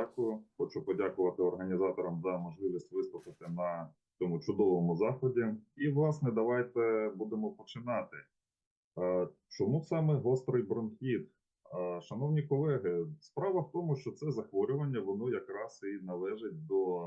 дякую. Хочу подякувати організаторам за можливість виступити на цьому чудовому заході. І, власне, давайте будемо починати. Е, Чому саме гострий бронхіт? Е, Шановні колеги, справа в тому, що це захворювання, воно якраз і належить до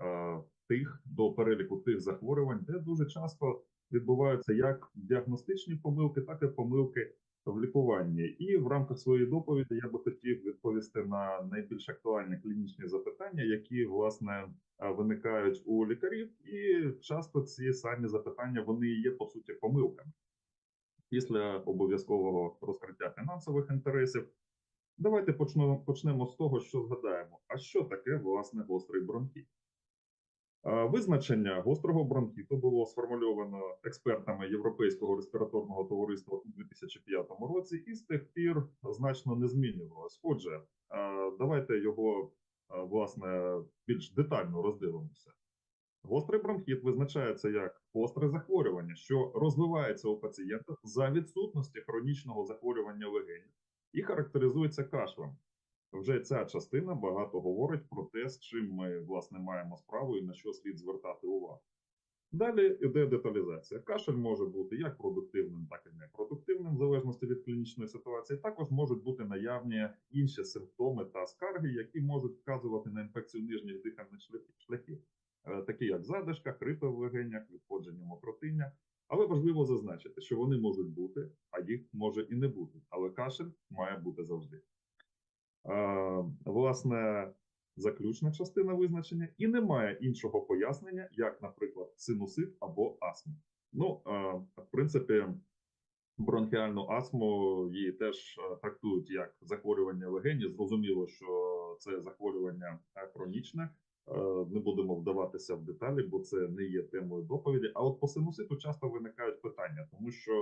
е, тих, до переліку тих захворювань, де дуже часто відбуваються як діагностичні помилки, так і помилки в лікуванні. І в рамках своєї доповіді я би хотів відповісти на найбільш актуальні клінічні запитання, які власне е, виникають у лікарів, і часто ці самі запитання вони є по суті помилками. Після обов'язкового розкриття фінансових інтересів. Давайте почнемо, почнемо з того, що згадаємо. А що таке власне гострий бронхіт? Визначення гострого бронхіту було сформульовано експертами Європейського респіраторного товариства у 2005 році і з тих пір значно не змінювалось. Отже, давайте його власне більш детально роздивимося. Гострий бронхіт визначається як гостре захворювання, що розвивається у пацієнта за відсутності хронічного захворювання легенів і характеризується кашлем. Вже ця частина багато говорить про те, з чим ми власне маємо справу і на що слід звертати увагу. Далі йде деталізація. Кашель може бути як продуктивним, так і непродуктивним, в залежності від клінічної ситуації. Також можуть бути наявні інші симптоми та скарги, які можуть вказувати на інфекцію нижніх дихальних шляхів- е, такі як задишка, хрипи в легенях, відходження мокротиння. Але важливо зазначити, що вони можуть бути, а їх може і не бути. Але кашель має бути завжди. Власне, заключна частина визначення, і немає іншого пояснення, як, наприклад, синусит або астма. Ну, в принципі, бронхіальну астму її теж трактують як захворювання легені. Зрозуміло, що це захворювання е, хронічне. Е, Не будемо вдаватися в деталі, бо це не є темою доповіді. А от по синуситу часто виникають питання, тому що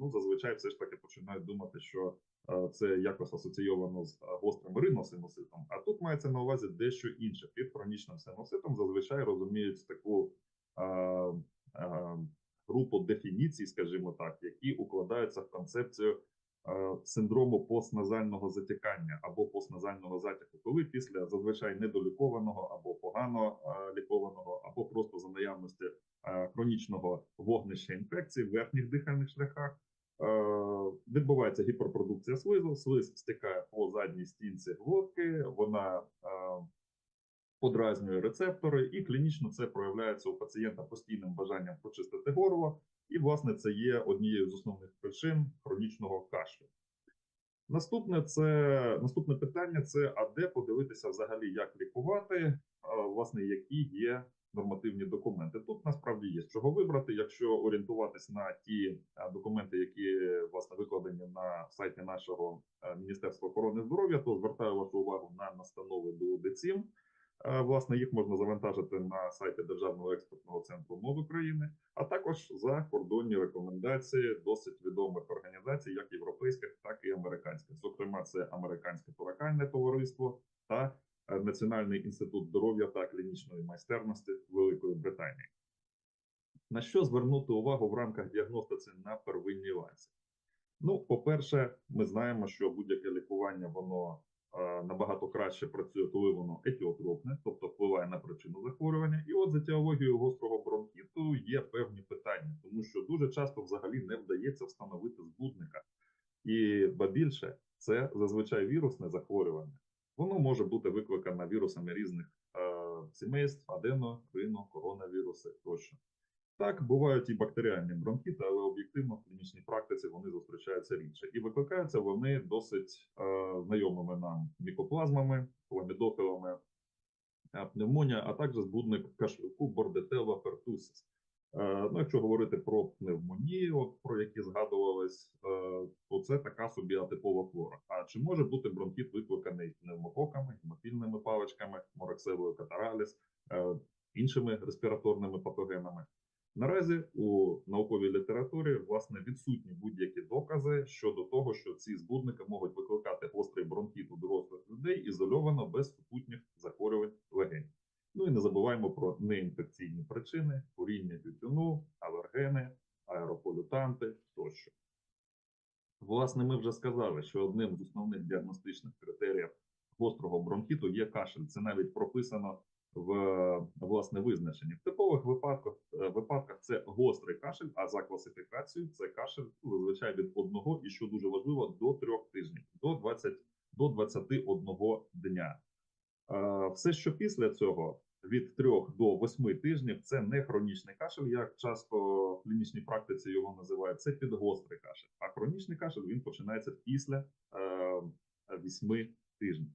ну зазвичай все ж таки починають думати, що е, це якось асоційовано з е, гострим риносинуситом. А тут мається на увазі дещо інше. Під хронічним синуситом зазвичай розуміють таку е, е, групу дефініцій, скажімо так, які укладаються в концепцію синдрому постназального затікання або постназального затяку, коли після зазвичай недолікованого або погано е, лікованого, або просто за наявності е, хронічного вогнища інфекції в верхніх дихальних шляхах. е, Відбувається гіперпродукція слизу, слиз стікає по задній стінці глотки, вона е, подразнює рецептори, і клінічно це проявляється у пацієнта постійним бажанням почистити горло, і, власне, це є однією з основних причин хронічного кашлю. Наступне це наступне питання: це а де подивитися взагалі, як лікувати, власне, які є нормативні документи. Тут насправді є з чого вибрати, якщо орієнтуватись на ті документи, які власне викладені на сайті нашого Міністерства охорони здоров'я, то звертаю вашу увагу на настанови до ДЕЦІМ. Власне, їх можна завантажити на сайті Державного експертного центру МОЗ України, а також закордонні рекомендації досить відомих організацій, як європейських, так і американських. Зокрема, це Американське торакальне товариство та е, Національний інститут здоров'я та клінічної майстерності Великої Британії. На що звернути увагу в рамках діагностиці на первинній ланці? Ну, по-перше, ми знаємо, що будь-яке лікування воно набагато краще працює, коли воно етіотропне, тобто впливає на причину захворювання. І от з етіологією гострого бронхіту є певні питання, тому що дуже часто взагалі не вдається встановити збудника. І ба більше, це зазвичай вірусне захворювання. Воно може бути викликане вірусами різних е, сімейств, адено, рино, коронавіруси тощо. Так, бувають і бактеріальні бронхіти, але об'єктивно в клінічній практиці вони зустрічаються рідше. І викликаються вони досить е, знайомими нам мікоплазмами, хламідофілами, е, пневмонія, а також збудник кашлюку бордетела пертусіс. Е, ну, якщо говорити про пневмонію, от, про які згадувались, е, то це така собі атипова флора. А чи може бути бронхіт викликаний пневмококами, гемофільними паличками, мораксевою катараліс, е, іншими респіраторними патогенами? Наразі у науковій літературі власне відсутні будь-які докази щодо того, що ці збудники можуть викликати гострий бронхіт у дорослих людей ізольовано без супутніх захворювань легень. Ну і не забуваємо про неінфекційні причини, куріння тютюну, алергени, аерополютанти тощо. Власне, ми вже сказали, що одним з основних діагностичних критеріїв гострого бронхіту є кашель. Це навіть прописано в власне визначенні. В типових випадках, е, випадках це гострий кашель, а за класифікацією це кашель ну, зазвичай від одного і що дуже важливо, до трьох тижнів, до 20, до 21 дня. Е, Все, що після цього від 3 до 8 тижнів, це не хронічний кашель, як часто в клінічній практиці його називають. Це підгострий кашель. А хронічний кашель він починається після е, 8 тижнів.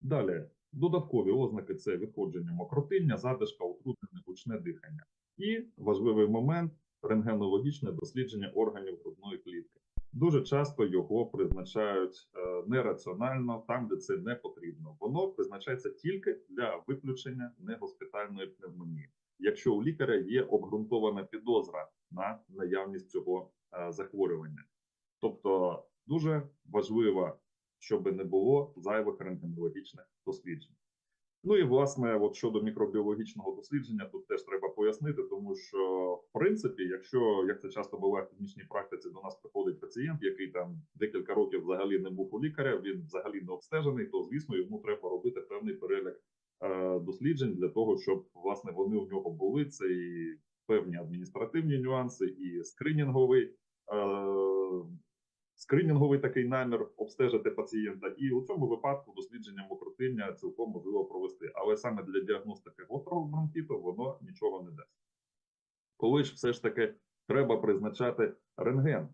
Далі додаткові ознаки це відходження мокротиння, задишка, утруднене гучне дихання. І важливий момент рентгенологічне дослідження органів грудної клітки. Дуже часто його призначають е, нераціонально, там, де це не потрібно. Воно призначається тільки для виключення негоспітальної пневмонії, якщо у лікаря є обґрунтована підозра на наявність цього е, захворювання. Тобто дуже важливо, щоб не було зайвих рентгенологічних досліджень. Ну і власне, от щодо мікробіологічного дослідження, тут теж треба пояснити, тому що в принципі, якщо як це часто буває в клінічній практиці, до нас приходить пацієнт, який там декілька років взагалі не був у лікаря, він взагалі не обстежений, то звісно йому треба робити певний перелік е, досліджень для того, щоб власне вони у нього були. Це і певні адміністративні нюанси, і скринінговий. Е, скринінговий такий намір обстежити пацієнта, і у цьому випадку дослідження мокротиння цілком можливо провести. Але саме для діагностики гострого бронхіту воно нічого не дасть. Коли ж все ж таки треба призначати рентген.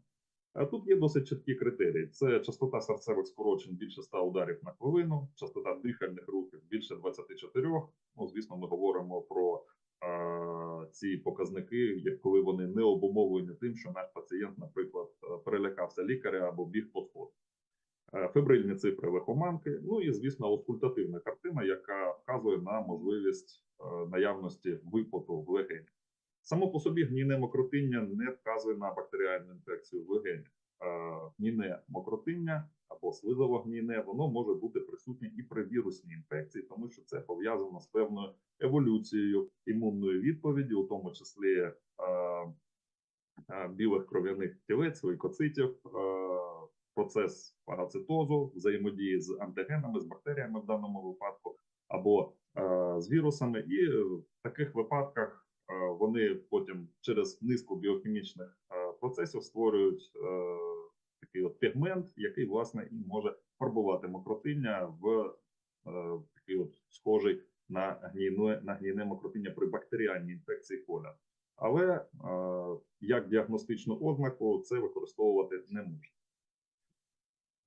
А тут є досить чіткі критерії: це частота серцевих скорочень більше 100 ударів на хвилину, частота дихальних рухів більше 24. Ну, звісно, ми говоримо про ці показники, коли вони не обумовлені тим, що наш пацієнт, наприклад, е, перелякався лікаря або біг по сходу. Е, Фебрильні цифри лихоманки, ну і звісно, аускультативна картина, яка вказує на можливість е, наявності випоту в легені. Само по собі гнійне мокротиння не вказує на бактеріальну інфекцію в легені. Е, Гнійне мокротиння або слизово-гнійне, воно може бути присутнє і при вірусній інфекції, тому що це пов'язано з певною еволюцією імунної відповіді, у тому числі е, е, білих кров'яних тілець, лейкоцитів, е, процес фагоцитозу, взаємодії з антигенами, з бактеріями в даному випадку, або е, з вірусами, і в таких випадках е, вони потім через низку біохімічних е, процесів створюють е, такий от пігмент, який власне і може фарбувати мокротиння в е, такий от схожий на гнійне, на гнійне мокротиння при бактеріальній інфекції коля. Але е, як діагностичну ознаку це використовувати не можна.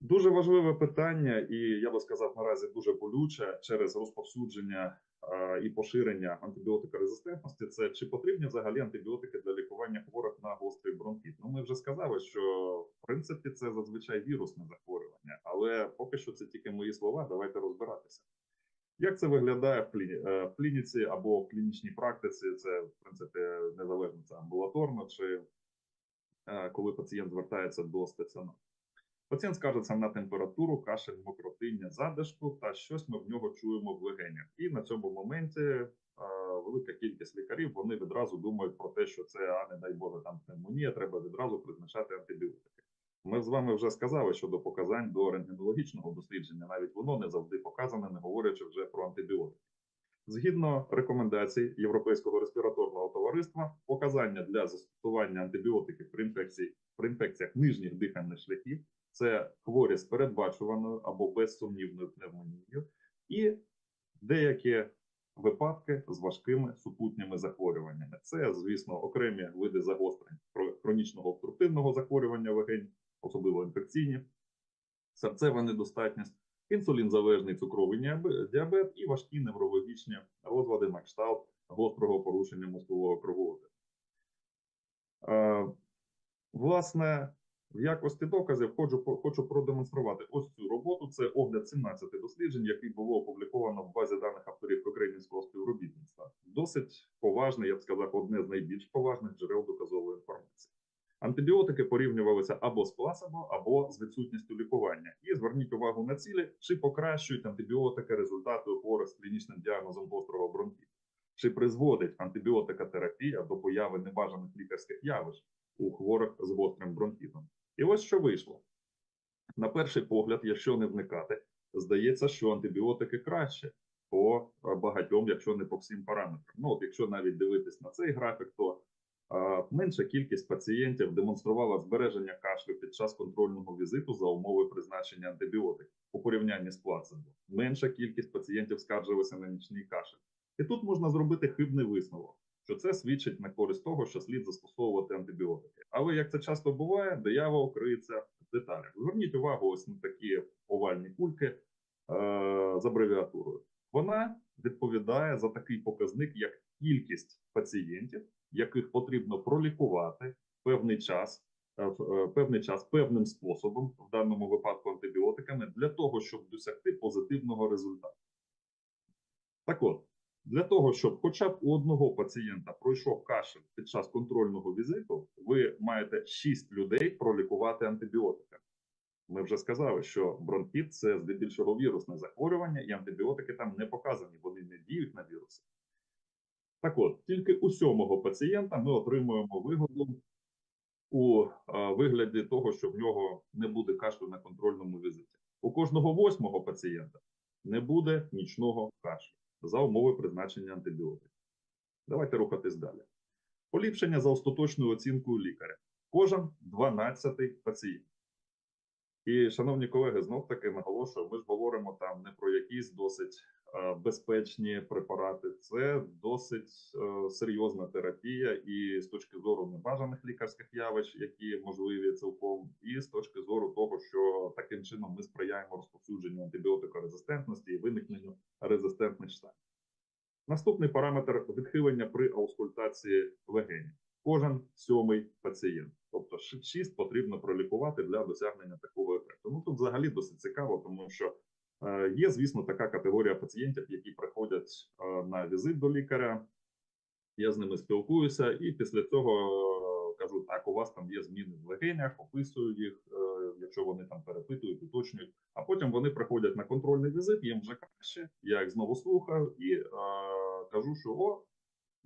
Дуже важливе питання, і я би сказав, наразі дуже болюче через розповсюдження і поширення антибіотикорезистентності. Це чи потрібні взагалі антибіотики для лікування хворих на гострий бронхіт? Ну, ми вже сказали, що в принципі це зазвичай вірусне захворювання, але поки що це тільки мої слова. Давайте розбиратися. Як це виглядає в, кліні... е, в клініці або в клінічній практиці? Це в принципі незалежно це амбулаторно чи е, коли пацієнт звертається до стаціонару. Пацієнт скаржиться на температуру, кашель, мокротиння, задишку та щось ми в нього чуємо в легенях. І на цьому моменті е, велика кількість лікарів вони відразу думають про те, що це, а не дай Боже, там пневмонія, треба відразу призначати антибіотики. Ми з вами вже сказали щодо показань до рентгенологічного дослідження, навіть воно не завжди показане, не говорячи вже про антибіотики. Згідно рекомендацій Європейського респіраторного товариства, показання для застосування антибіотиків при інфекції при інфекціях нижніх дихальних шляхів це хворі з передбачуваною або безсумнівною пневмонією, і деякі випадки з важкими супутніми захворюваннями. Це, звісно, окремі види загострень хронічного обструктивного захворювання легень, особливо інфекційні, серцева недостатність, інсулінзалежний цукровий діабет і важкі неврологічні розлади на кшталт гострого порушення мозкового кровообігу. Е, Власне, в якості доказів хочу, хочу продемонструвати ось цю роботу. Це огляд 17 досліджень, який було опубліковано в базі даних авторів Кокринівського співробітництва. Досить поважне, я б сказав, одне з найбільш поважних джерел доказової інформації. Антибіотики порівнювалися або з плацебо, або з відсутністю лікування. І зверніть увагу на цілі, чи покращують антибіотики результати у хворих з клінічним діагнозом гострого бронхіту. Чи призводить антибіотикотерапія до появи небажаних лікарських явищ у хворих з гострим бронхітом? І ось що вийшло. На перший погляд, якщо не вникати, здається, що антибіотики краще по е, багатьом, якщо не по всім параметрам. Ну, от якщо навіть дивитись на цей графік, то е, менша кількість пацієнтів демонструвала збереження кашлю під час контрольного візиту за умови призначення антибіотиків у порівнянні з плацебо. Менша кількість пацієнтів скаржилася на нічний кашель. І тут можна зробити хибний висновок, що це свідчить на користь того, що слід застосовувати антибіотики. Але як це часто буває, диявол криється в деталях. Зверніть увагу ось на такі овальні кульки е, з абревіатурою. Вона відповідає за такий показник, як кількість пацієнтів, яких потрібно пролікувати певний час, е, е, певний час певним способом, в даному випадку антибіотиками, для того, щоб досягти позитивного результату. Так от, для того, щоб хоча б у одного пацієнта пройшов кашель під час контрольного візиту, ви маєте 6 людей пролікувати антибіотиками. Ми вже сказали, що бронхіт це здебільшого вірусне захворювання, і антибіотики там не показані, вони не діють на віруси. Так от, тільки у сьомого пацієнта ми отримуємо вигоду у вигляді того, що в нього не буде кашлю на контрольному візиті. У кожного восьмого пацієнта не буде нічного кашлю за умови призначення антибіотиків. Давайте рухатись далі. Поліпшення за остаточною оцінкою лікаря. Кожен 12 пацієнт. І, шановні колеги, знов таки наголошую, ми ж говоримо там не про якісь досить безпечні препарати. Це досить е, серйозна терапія, і з точки зору небажаних лікарських явищ, які можливі цілком, і з точки зору того, що таким чином ми сприяємо розповсюдженню антибіотикорезистентності і виникненню резистентних станів. Наступний параметр відхилення при аускультації легенів. Кожен сьомий пацієнт, тобто 6 потрібно пролікувати для досягнення такого ефекту. Ну тут взагалі досить цікаво, тому що е, є, звісно, така категорія пацієнтів, які приходять е, на візит до лікаря. Я з ними спілкуюся, і після цього е, кажу: так, у вас там є зміни в легенях, описую їх, е, якщо вони там перепитують, уточнюють. А потім вони приходять на контрольний візит, їм вже краще. Я їх знову слухаю і е, кажу, що о,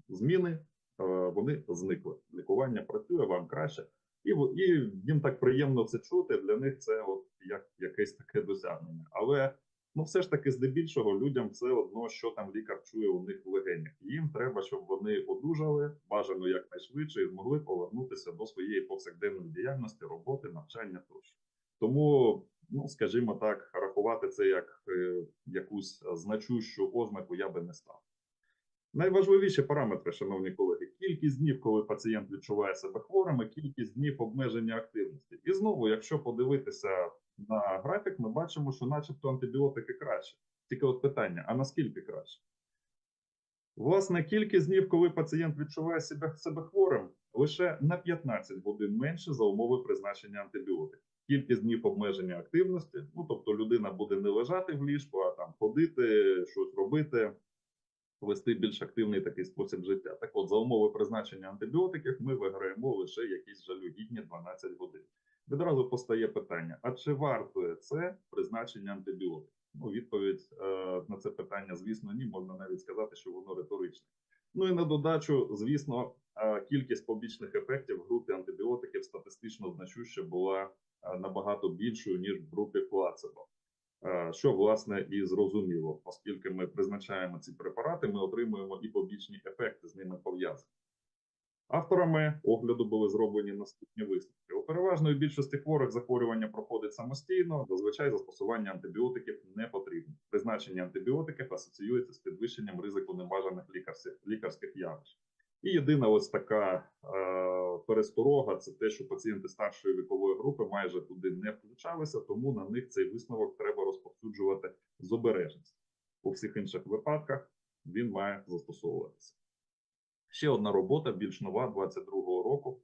зміни е, вони зникли. Лікування працює вам краще, і, і їм так приємно це чути. Для них це от як якесь таке досягнення. Але ну, все ж таки, здебільшого, людям все одно, що там лікар чує у них в легенях. Їм треба, щоб вони одужали бажано якнайшвидше і змогли повернутися до своєї повсякденної діяльності, роботи, навчання тощо. Тому, ну скажімо так, рахувати це як е, якусь значущу ознаку я би не став. Найважливіші параметри, шановні колеги, кількість днів, коли пацієнт відчуває себе хворим, і кількість днів обмеження активності. І знову, якщо подивитися на графік, ми бачимо, що, начебто, антибіотики краще. Тільки от питання: а наскільки краще? Власне, кількість днів, коли пацієнт відчуває себе, себе хворим, лише на 15 годин менше за умови призначення антибіотиків. Кількість днів обмеження активності, ну тобто людина буде не лежати в ліжку, а там ходити, щось робити, вести більш активний такий спосіб життя. Так от, за умови призначення антибіотиків, ми виграємо лише якісь жалюгідні 12 годин. Відразу постає питання: а чи вартує це призначення антибіотиків? Ну, відповідь е, на це питання, звісно, ні. Можна навіть сказати, що воно риторичне. Ну і на додачу, звісно, е, кількість побічних ефектів в групі антибіотиків статистично значуще була е, набагато більшою ніж в групі плацебо. Е, Що власне і зрозуміло, оскільки ми призначаємо ці препарати, ми отримуємо і побічні ефекти з ними пов'язані. Авторами огляду були зроблені наступні висновки. У переважної більшості хворих захворювання проходить самостійно, зазвичай застосування антибіотиків не потрібно. Призначення антибіотиків асоціюється з підвищенням ризику небажаних лікарських, лікарських явищ. І єдина ось така е, пересторога це те, що пацієнти старшої вікової групи майже туди не включалися, тому на них цей висновок треба розповсюджувати з обережністю. У всіх інших випадках він має застосовуватися. Ще одна робота, більш нова 22-го року.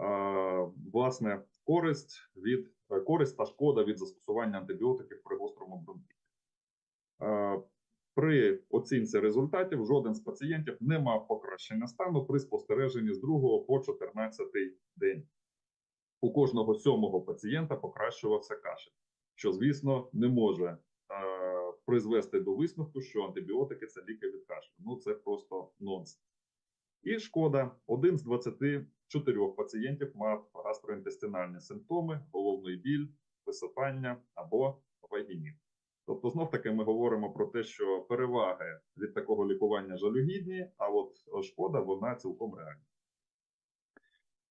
Е, власне, користь від е, користь та шкода від застосування антибіотиків при гострому бронхіті. При оцінці результатів жоден з пацієнтів не мав покращення стану при спостереженні з 2 по 14 день. У кожного сьомого пацієнта покращувався кашель, що, звісно, не може е, призвести до висновку, що антибіотики це ліки від кашлю. Ну це просто нонсенс. І шкода, один з 24 пацієнтів мав гастроінтестинальні симптоми, головний біль, висипання або вагініт. Тобто, знов таки ми говоримо про те, що переваги від такого лікування жалюгідні, а от шкода вона цілком реальна.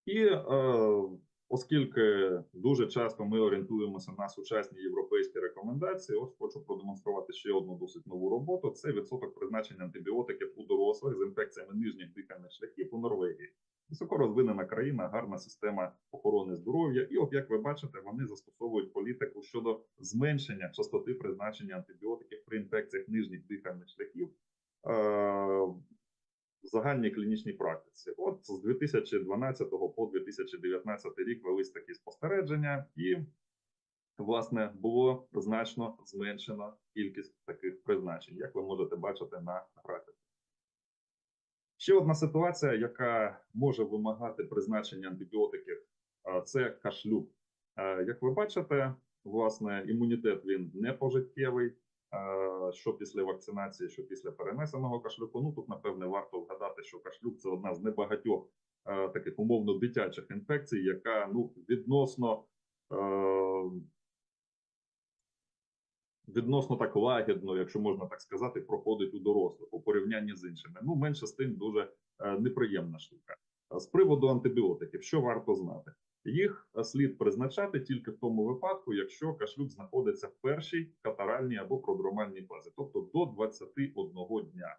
І е, оскільки дуже часто ми орієнтуємося на сучасні європейські рекомендації, ось хочу продемонструвати ще одну досить нову роботу: це відсоток призначення антибіотиків у дорослих з інфекціями нижніх дихальних шляхів у Норвегії. Високо розвинена країна, гарна система охорони здоров'я. І, от як ви бачите, вони застосовують політику щодо зменшення частоти призначення антибіотиків при інфекціях нижніх дихальних шляхів е, в загальній клінічній практиці. От з 2012 по 2019 рік велись такі спостереження, і власне було значно зменшено кількість таких призначень, як ви можете бачити на графіку. Ще одна ситуація, яка може вимагати призначення антибіотиків, це кашлюк. Як ви бачите, власне, імунітет він не пожиттєвий. Що після вакцинації, що після перенесеного кашлюку. Ну тут напевне варто вгадати, що кашлюк це одна з небагатьох таких умовно дитячих інфекцій, яка ну відносно відносно так лагідно, якщо можна так сказати, проходить у дорослих у порівнянні з іншими. Ну, менше з тим дуже е, неприємна штука. З приводу антибіотиків, що варто знати? Їх е, слід призначати тільки в тому випадку, якщо кашлюк знаходиться в першій катаральній або продромальній фазі, тобто до 21 дня.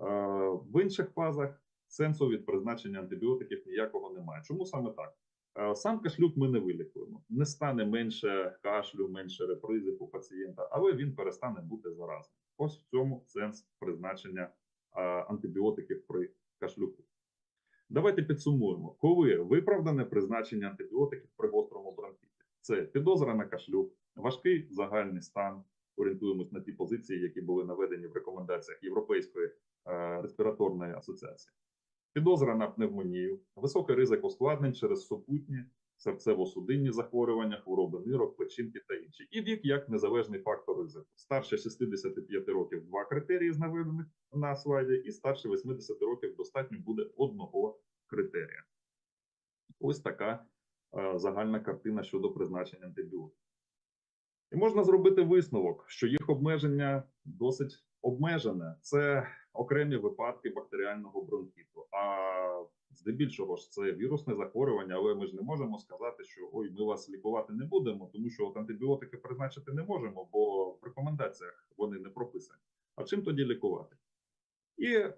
Е, В інших фазах сенсу від призначення антибіотиків ніякого немає. Чому саме так? Е, Сам кашлюк ми не вилікуємо. Не стане менше кашлю, менше репризів у пацієнта, але він перестане бути заразним. Ось в цьому сенс призначення е, антибіотиків при кашлюку. Давайте підсумуємо, коли виправдане призначення антибіотиків при гострому бронхіті. Це підозра на кашлюк, важкий загальний стан. Орієнтуємось на ті позиції, які були наведені в рекомендаціях Європейської е, респіраторної асоціації підозра на пневмонію, високий ризик ускладнень через супутні серцево-судинні захворювання, хвороби нирок, печінки та інші. І вік як незалежний фактор ризику. Старше 65 років два критерії з наведених на слайді, і старше 80 років достатньо буде одного критерія. Ось така е, загальна картина щодо призначення антибіотиків. І можна зробити висновок, що їх обмеження досить обмежене. Це окремі випадки бактеріального бронхіту. А здебільшого ж це вірусне захворювання, але ми ж не можемо сказати, що ой, ми вас лікувати не будемо, тому що от антибіотики призначити не можемо, бо в рекомендаціях вони не прописані. А чим тоді лікувати? І е,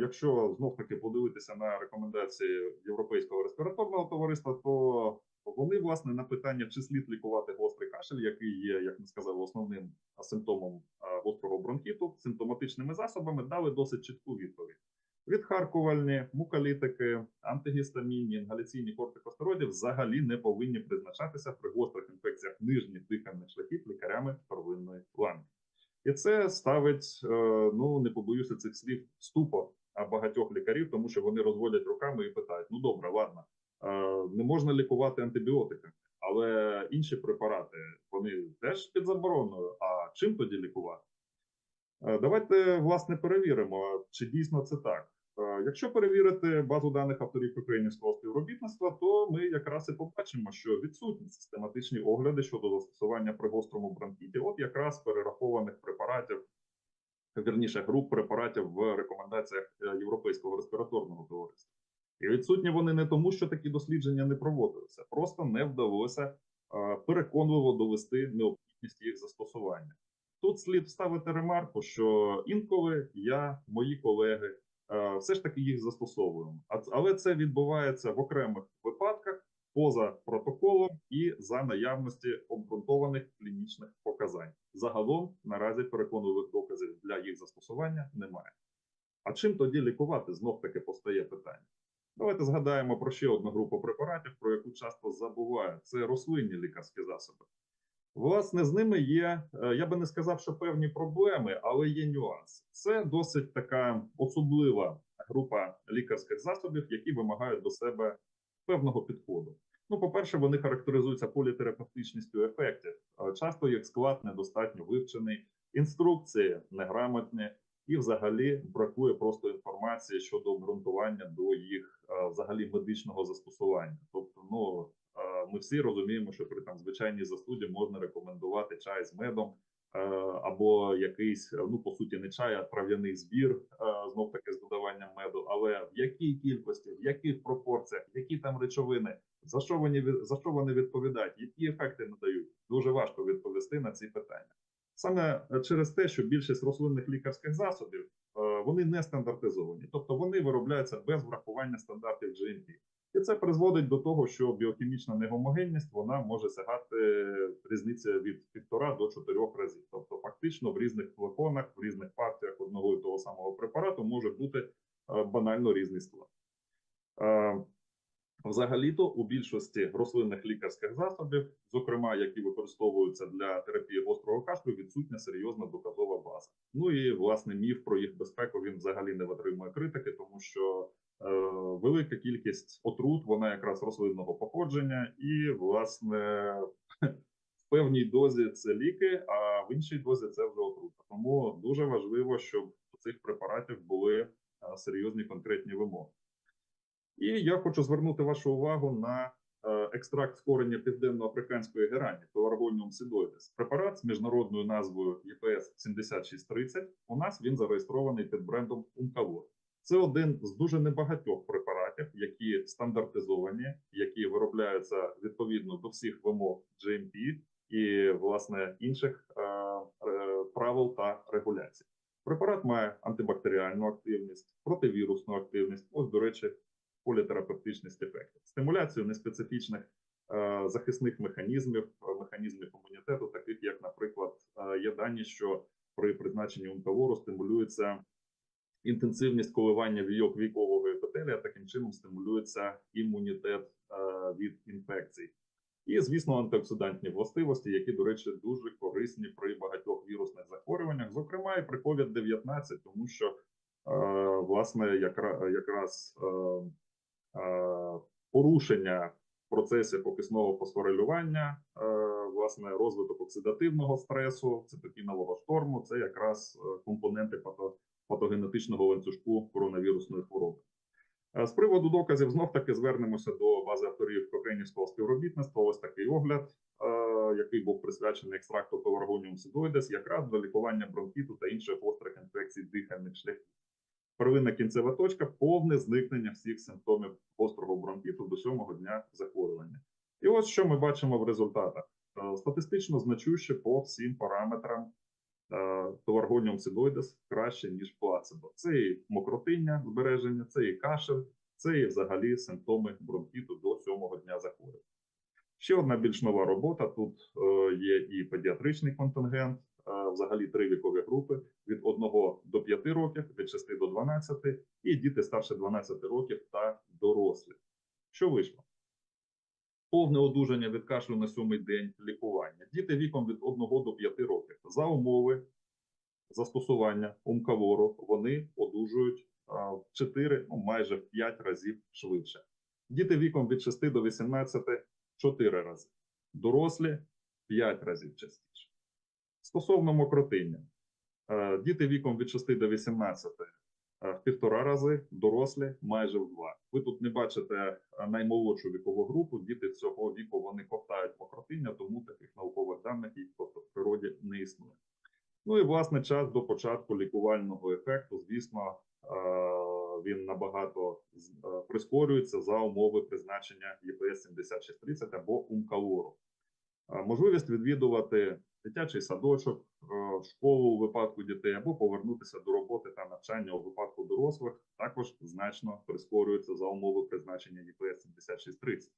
якщо знов таки подивитися на рекомендації Європейського респіраторного товариства, то вони власне на питання, чи слід лікувати гострий кашель, який є, як ми сказали, основним симптомом гострого бронхіту, симптоматичними засобами, дали досить чітку відповідь. Відхаркувальні, мукалітики, антигістамінні, інгаляційні кортикостероїди взагалі не повинні призначатися при гострих інфекціях нижніх дихальних шляхів лікарями первинної ланки. І це ставить, е, ну не побоюся цих слів, ступор багатьох лікарів, тому що вони розводять руками і питають: ну добре, ладно, не можна лікувати антибіотиками, але інші препарати вони теж під забороною. А чим тоді лікувати? Е, Давайте власне перевіримо, чи дійсно це так. Е, Якщо перевірити базу даних авторів українського співробітництва, то ми якраз і побачимо, що відсутні систематичні огляди щодо застосування при гострому бронхіті, от якраз перерахованих препаратів, вірніше груп препаратів в рекомендаціях е, Європейського респіраторного товариства. І відсутні вони не тому, що такі дослідження не проводилися, просто не вдалося переконливо довести необхідність їх застосування. Тут слід вставити ремарку, що інколи я, мої колеги, все ж таки їх застосовуємо. Але це відбувається в окремих випадках поза протоколом і за наявності обґрунтованих клінічних показань. Загалом наразі переконливих доказів для їх застосування немає. А чим тоді лікувати? Знов таки постає питання. Давайте згадаємо про ще одну групу препаратів, про яку часто забувають. Це рослинні лікарські засоби. Власне, з ними є, е, я би не сказав, що певні проблеми, але є нюанси. Це досить така особлива група лікарських засобів, які вимагають до себе певного підходу. Ну, по-перше, вони характеризуються політерапевтичністю ефектів. Е, Часто їх склад недостатньо вивчений, інструкції неграмотні, і взагалі бракує просто інформації щодо обґрунтування до їх е, взагалі медичного застосування. Тобто, ну е, ми всі розуміємо, що при там звичайній застуді можна рекомендувати чай з медом, е, або якийсь, ну по суті, не чай, а трав'яний збір, знов таки з додаванням меду. Але в якій кількості, в яких пропорціях, які там речовини, за що вони за що вони відповідають, які ефекти надають, дуже важко відповісти на ці питання. Саме е, через те, що більшість рослинних лікарських засобів е, вони не стандартизовані, тобто вони виробляються без врахування стандартів GMP. І це призводить до того, що біохімічна негомогенність вона може сягати різниці від півтора до чотирьох разів. Тобто, фактично в різних флаконах, в різних партіях одного і того самого препарату може бути е, банально різний склад. Взагалі-то у більшості рослинних лікарських засобів, зокрема, які використовуються для терапії гострого кашлю, відсутня серйозна доказова база. Ну і власне міф про їх безпеку він взагалі не витримує критики, тому що е, велика кількість отрут вона якраз рослинного походження, і власне в певній дозі це ліки, а в іншій дозі це вже отрута. Тому дуже важливо, щоб у цих препаратів були е, серйозні конкретні вимоги. І я хочу звернути вашу увагу на е, екстракт з південно-африканської герані Pelargonium pseudoides. Препарат з міжнародною назвою ЄПС 7630. У нас він зареєстрований під брендом Uncalor. Це один з дуже небагатьох препаратів, які стандартизовані, які виробляються відповідно до всіх вимог GMP і власне інших е, е, правил та регуляцій. Препарат має антибактеріальну активність, противірусну активність. Ось, до речі, політерапевтичність ефектів, стимуляцію неспецифічних е, захисних механізмів, е, механізмів імунітету, таких як, наприклад, е, є дані, що при призначенні унтавору стимулюється інтенсивність коливання війок вікового епітелія, таким чином стимулюється імунітет е, від інфекцій. І, звісно, антиоксидантні властивості, які, до речі, дуже корисні при багатьох вірусних захворюваннях, зокрема і при COVID-19, тому що е, власне якра- якраз е, е, порушення процесів окисного фосфорилювання, е, власне, розвиток оксидативного стресу, цитокінового шторму це якраз е, компоненти патогенетичного ланцюжку коронавірусної хвороби. Е, З приводу доказів знов таки звернемося до бази авторів Кохенівського співробітництва. Ось такий огляд, е, який був присвячений екстракту Pelargonium pseudoides, якраз для лікування бронхіту та інших гострих інфекцій дихальних шляхів. Первинна кінцева точка повне зникнення всіх симптомів гострого бронхіту до сьомого дня захворювання. І ось що ми бачимо в результатах: Е, статистично значуще по всім параметрам Pelargonium pseudoides краще ніж плацебо. Це і мокротиння збереження, це і кашель, це і взагалі симптоми бронхіту до сьомого дня захворювання. Ще одна більш нова робота. Тут е, є і педіатричний контингент, е, взагалі три вікові групи від 1 до 5 років, від 6 до 12, і діти старше 12 років та дорослі. Що вийшло? Повне одужання від кашлю на сьомий день лікування. Діти віком від 1 до 5 років. За умови застосування умкавору вони одужують в 4, ну майже в 5 разів швидше. Діти віком від 6 до 18 – 4 рази. Дорослі 5 разів частіше. Стосовно мокротиння. Е, Діти віком від 6 до 18 е, в півтора рази, дорослі майже в два. Ви тут не бачите е, наймолодшу вікову групу. Діти цього віку вони ковтають мокротиння, тому таких наукових даних їх просто в природі не існує. Ну і власне час до початку лікувального ефекту, звісно, він набагато прискорюється за умови призначення ЄПС 7630 або умкалору. Можливість відвідувати дитячий садочок, е, школу у випадку дітей або повернутися до роботи та навчання у випадку дорослих також значно прискорюється за умови призначення ЄПС 7630.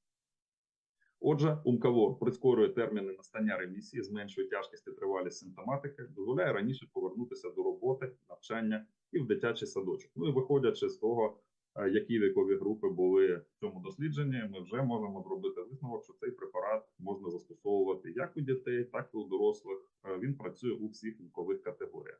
Отже, умкавор прискорює терміни настання ремісії, зменшує тяжкість і тривалість симптоматики, дозволяє раніше повернутися до роботи, навчання і в дитячий садочок. Ну і виходячи з того, які вікові групи були в цьому дослідженні, ми вже можемо зробити висновок, що цей препарат можна застосовувати як у дітей, так і у дорослих. Е, Він працює у всіх вікових категоріях.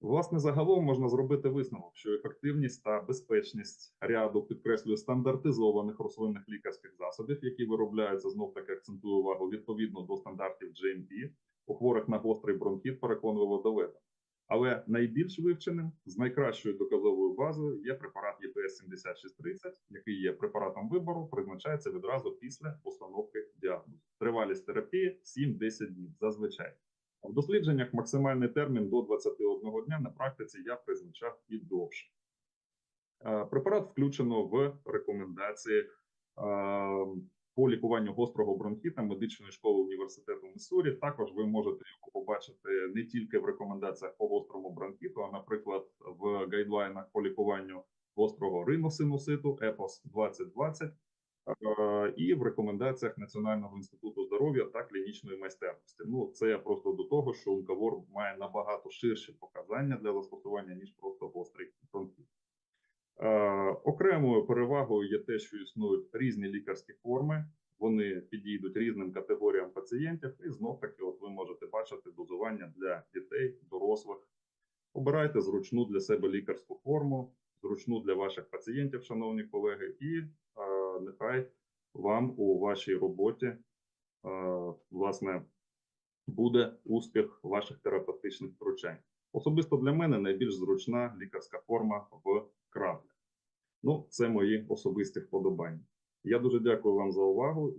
Власне, загалом можна зробити висновок, що ефективність та безпечність ряду підкреслює стандартизованих рослинних лікарських засобів, які виробляються знов таки акцентую увагу відповідно до стандартів GMP, у хворих на гострий бронхіт переконливо доведено. Але найбільш вивченим з найкращою доказовою базою є препарат ЄПС 7630, який є препаратом вибору, призначається відразу після постановки діагнозу. Тривалість терапії 7-10 днів зазвичай. В дослідженнях максимальний термін до 21 дня на практиці я призначав і довше. Е, Препарат включено в рекомендації е, по лікуванню гострого бронхіта медичної школи університету Міссурі. Також ви можете його побачити не тільки в рекомендаціях по гострому бронхіту, а, наприклад, в гайдлайнах по лікуванню гострого риносинуситу ЕПОС 2020 е, і в рекомендаціях Національного інституту здоров'я та клінічної майстерності. Ну, це просто до того, що Ункавор має набагато ширші показання для застосування, ніж просто гострий бронхіт. Е, окремою перевагою є те, що існують різні лікарські форми, вони підійдуть різним категоріям пацієнтів, і знов таки, от ви можете бачити дозування для дітей, дорослих. Обирайте зручну для себе лікарську форму, зручну для ваших пацієнтів, шановні колеги, і е, нехай вам у вашій роботі е, власне буде успіх ваших терапевтичних втручань. Особисто для мене найбільш зручна лікарська форма в краплях. Ну, це мої особисті вподобання. Я дуже дякую вам за увагу.